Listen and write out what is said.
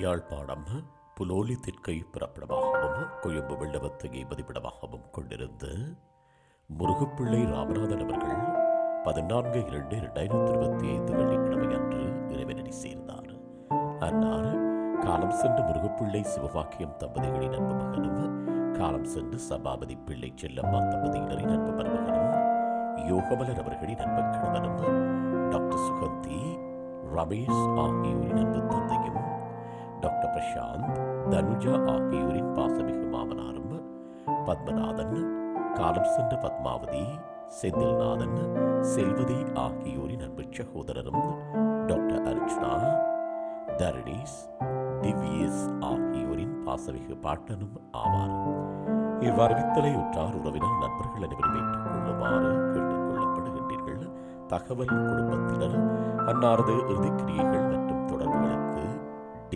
யாழ்ப்பாணம் புலோலி தெற்கை பிறப்பிடமாகவும் கொழும்பு வெள்ளவத்தையை மதிப்பிடமாகவும் கொண்டிருந்த முருகப்பிள்ளை ராமநாதன் அவர்கள் பதினான்கு இரண்டு இரண்டாயிரத்தி இருபத்தி ஐந்து வெள்ளிக்கிழமை அன்று இறைவனடி சேர்ந்தார். அன்னார் காலம் சென்ற முருகப்பிள்ளை சிவவாக்கியம் தம்பதிகளின் அன்பு மகனும் காலம் சென்று சபாபதி பிள்ளை செல்லம்மா தம்பதியினரின் அன்பு மருமகனும் யோகமலர் அவர்களின் அன்பு கணவனும் டாக்டர் சுகந்தி ரமேஷ் ஆகியோரின் அன்பு தம்பி டாக்டர் பிரசாந்த் தனுஜா ஆகியோரின் பாசமிகு மாமனாரும் பத்மநாதன் காலம் சென்ற பத்மாவதி செந்தில்நாதன் செல்வதி ஆகியோரின் அன்பு சகோதரரும் டாக்டர் அர்ச்சுனா தரணீஸ் திவ்யேஸ் ஆகியோரின் பாசமிகு பாட்டனும் ஆவார். இவ்வறிவித்தலை உற்றார் உறவினர் நண்பர்கள் அனைவரும் ஏற்றுக்கொள்ளுமாறு கேட்டுக் தகவல் குடும்பத்தினர் அன்னாரது இறுதிக்கிரியைகள்